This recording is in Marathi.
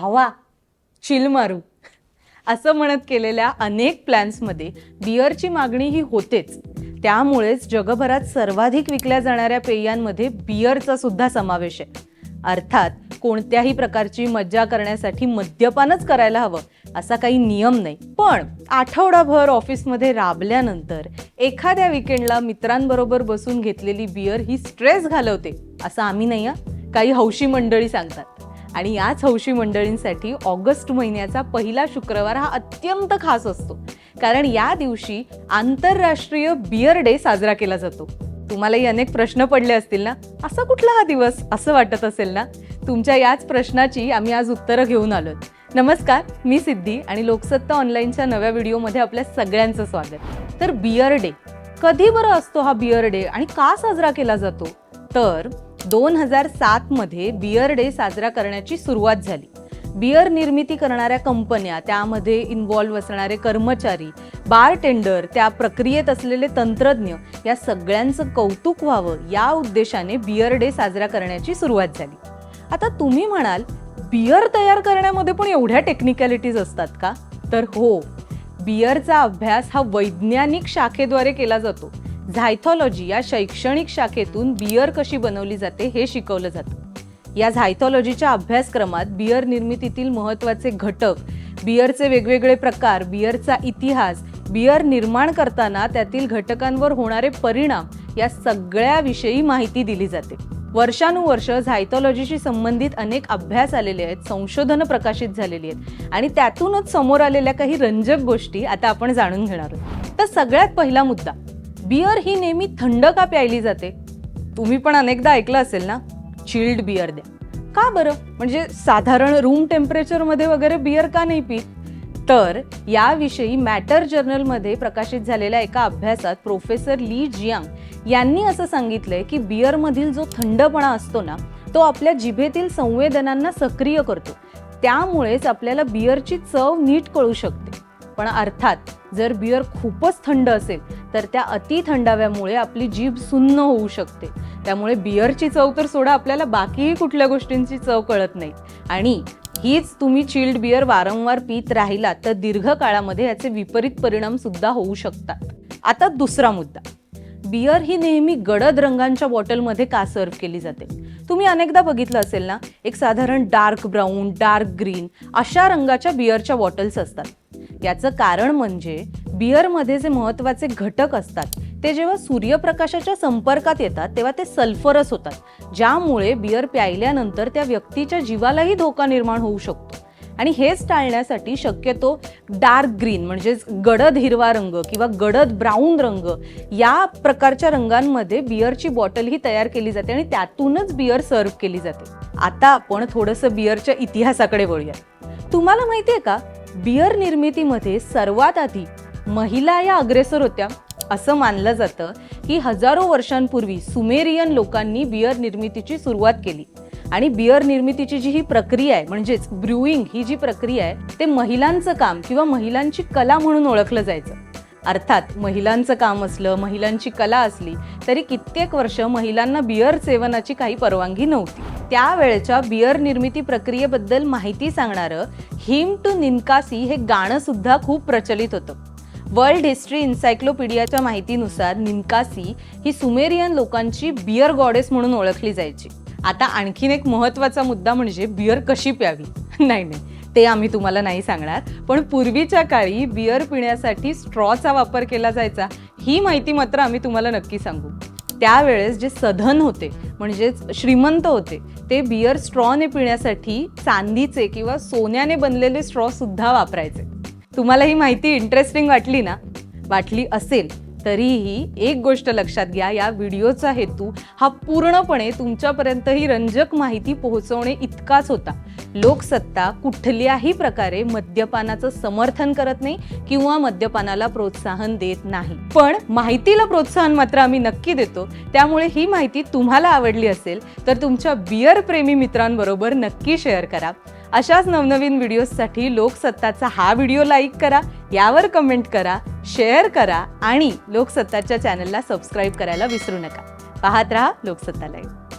भावा चिल मारू. असं म्हणत केलेल्या अनेक प्लॅन्समध्ये बिअरची मागणी ही होतेच. त्यामुळेच जगभरात सर्वाधिक विकल्या जाणाऱ्या पेयांमध्ये बिअरचा सुद्धा समावेश आहे. अर्थात कोणत्याही प्रकारची मज्जा करण्यासाठी मद्यपानच करायला हवं असा काही नियम नाही. पण आठवडाभर ऑफिसमध्ये राबल्यानंतर एखाद्या विकेंडला मित्रांबरोबर बसून घेतलेली बिअर ही स्ट्रेस घालवते असं आम्ही नाही काही हौशी मंडळी सांगतात. आणि याच हौशी मंडळींसाठी ऑगस्ट महिन्याचा पहिला शुक्रवार हा अत्यंत खास असतो. कारण या दिवशी आंतरराष्ट्रीय बियर डे साजरा केला जातो. तुम्हालाही अनेक प्रश्न पडले असतील ना? असा कुठला हा दिवस? असं वाटत असेल ना? तुमच्या याच प्रश्नाची आम्ही आज उत्तरं घेऊन आलो नमस्कार मी सिद्धी आणि लोकसत्ता ऑनलाईनच्या नव्या व्हिडिओमध्ये आपल्या सगळ्यांचं स्वागत. तर बियर डे कधी बरं असतो हा बियर डे आणि का साजरा केला जातो? तर दोन हजार सातमध्ये बियर डे साजरा करण्याची सुरुवात झाली. बियर निर्मिती करणाऱ्या कंपन्या त्यामध्ये इन्व्हॉल्व्ह असणारे कर्मचारी बार टेंडर त्या प्रक्रियेत असलेले तंत्रज्ञ या सगळ्यांचं कौतुक व्हावं या उद्देशाने बियर डे साजरा करण्याची सुरुवात झाली. आता तुम्ही म्हणाल बियर तयार करण्यामध्ये पण एवढ्या टेक्निकॅलिटीज असतात का? तर हो बियरचा अभ्यास हा वैज्ञानिक शाखेद्वारे केला जातो. झायथॉलॉजी या शैक्षणिक शाखेतून बियर कशी बनवली जाते हे शिकवलं जातं. या झायथॉलॉजीच्या अभ्यासक्रमात बियर निर्मितीतील महत्त्वाचे घटक बियरचे वेगवेगळे प्रकार बियरचा इतिहास बियर निर्माण करताना त्यातील घटकांवर होणारे परिणाम या सगळ्याविषयी माहिती दिली जाते. वर्षानुवर्ष झायथॉलॉजीशी संबंधित अनेक अभ्यास आलेले आहेत संशोधनं प्रकाशित झालेली आहेत आणि त्यातूनच समोर आलेल्या काही रंजक गोष्टी आता आपण जाणून घेणार आहोत. तर सगळ्यात पहिला मुद्दा बियर ही नेहमी थंड का प्यायली जाते? तुम्ही पण अनेकदा ऐकलं असेल ना? चिल्ड बियर द्या. का बरं? म्हणजे साधारण रूम टेम्परेचरमध्ये वगैरे बियर का नाही पीत? तर याविषयी मॅटर जर्नलमध्ये प्रकाशित झालेल्या एका अभ्यासात प्रोफेसर ली जियांग यांनी असं सांगितलंय की बियरमधील जो थंडपणा असतो ना तो आपल्या जिभेतील संवेदनांना सक्रिय करतो. त्यामुळेच आपल्याला बियरची चव नीट कळू शकते. पण अर्थात जर बियर खूपच थंड असेल तर त्या अति थंडाव्यामुळे आपली जीभ सुन्न होऊ शकते. त्यामुळे बियरची चव तर सोडा आपल्याला बाकीही कुठल्या गोष्टींची चव कळत नाही. आणि हीच तुम्ही चिल्ड बियर वारंवार पित राहिलात तर दीर्घ काळामध्ये याचे विपरीत परिणाम सुद्धा होऊ शकतात. आता दुसरा मुद्दा. बियर ही नेहमी गडद रंगांच्या बॉटलमध्ये का सर्व केली जाते? तुम्ही अनेकदा बघितलं असेल ना एक साधारण डार्क ब्राऊन डार्क ग्रीन अशा रंगाच्या बियरच्या बॉटल्स असतात. याचं कारण म्हणजे बियरमध्ये जे महत्त्वाचे घटक असतात ते जेव्हा सूर्यप्रकाशाच्या संपर्कात येतात तेव्हा ते सल्फरस होतात ज्यामुळे बियर प्यायल्यानंतर त्या व्यक्तीच्या जीवालाही धोका निर्माण होऊ शकतो. आणि हेच टाळण्यासाठी शक्यतो डार्क ग्रीन म्हणजेच गडद हिरवा रंग किंवा गडद ब्राऊन रंग या प्रकारच्या रंगांमध्ये बियरची बॉटल ही तयार केली जाते आणि त्यातूनच बियर सर्व्ह केली जाते. आता आपण थोडंसं बियरच्या इतिहासाकडे वळूया. तुम्हाला माहिती आहे का बियर निर्मितीमध्ये सर्वात आधी महिला या अग्रेसर होत्या. असं मानलं जातं की हजारो वर्षांपूर्वी सुमेरियन लोकांनी बियर निर्मितीची सुरुवात केली. आणि बियर निर्मितीची जी ही प्रक्रिया आहे म्हणजेच ब्रुईंग ही जी प्रक्रिया आहे ते महिलांचं काम किंवा महिलांची कला म्हणून ओळखलं जायचं. अर्थात महिलांचं काम असलं महिलांची कला असली तरी कित्येक वर्ष महिलांना बियर सेवनाची काही परवानगी नव्हती. त्यावेळेच्या बियर निर्मिती प्रक्रियेबद्दल माहिती सांगणारं हिम टू निनकासी हे गाणं सुद्धा खूप प्रचलित होतं. वर्ल्ड हिस्ट्री इन्सायक्लोपीडियाच्या माहितीनुसार निनकासी ही सुमेरियन लोकांची बियर गॉडेस म्हणून ओळखली जायची. आता आणखीन एक महत्त्वाचा मुद्दा म्हणजे बियर कशी प्यावी? नाही नाही. ते आम्ही तुम्हाला नाही सांगणार. पण पूर्वीच्या काळी बियर पिण्यासाठी स्ट्रॉचा वापर केला जायचा ही माहिती मात्र आम्ही तुम्हाला नक्की सांगू. त्यावेळेस जे सधन होते म्हणजेच श्रीमंत होते ते बियर स्ट्रॉने पिण्यासाठी चांदीचे किंवा सोन्याने बनलेले स्ट्रॉ सुद्धा वापरायचे. तुम्हाला ही माहिती इंटरेस्टिंग वाटली ना? वाटली असेल तरीही एक गोष्ट लक्षात घ्या या व्हिडिओचा हेतू हा पूर्णपणे तुमच्यापर्यंत ही रंजक माहिती पोहोचवणे इतकाच होता. लोकसत्ता कुठल्याही प्रकारे मद्यपानाचं समर्थन करत नाही किंवा मद्यपानाला प्रोत्साहन देत नाही. पण माहितीला प्रोत्साहन मात्र आम्ही नक्की देतो. त्यामुळे ही माहिती तुम्हाला आवडली असेल तर तुमच्या बियर प्रेमी मित्रांबरोबर नक्की शेअर करा. अशाच नवनवीन व्हिडिओजसाठी लोकसत्ताचा हा व्हिडिओ लाईक करा यावर कमेंट करा शेअर करा आणि लोकसत्ताच्या चॅनलला सबस्क्राईब करायला विसरू नका. पाहत रहा लोकसत्ता लाईव्ह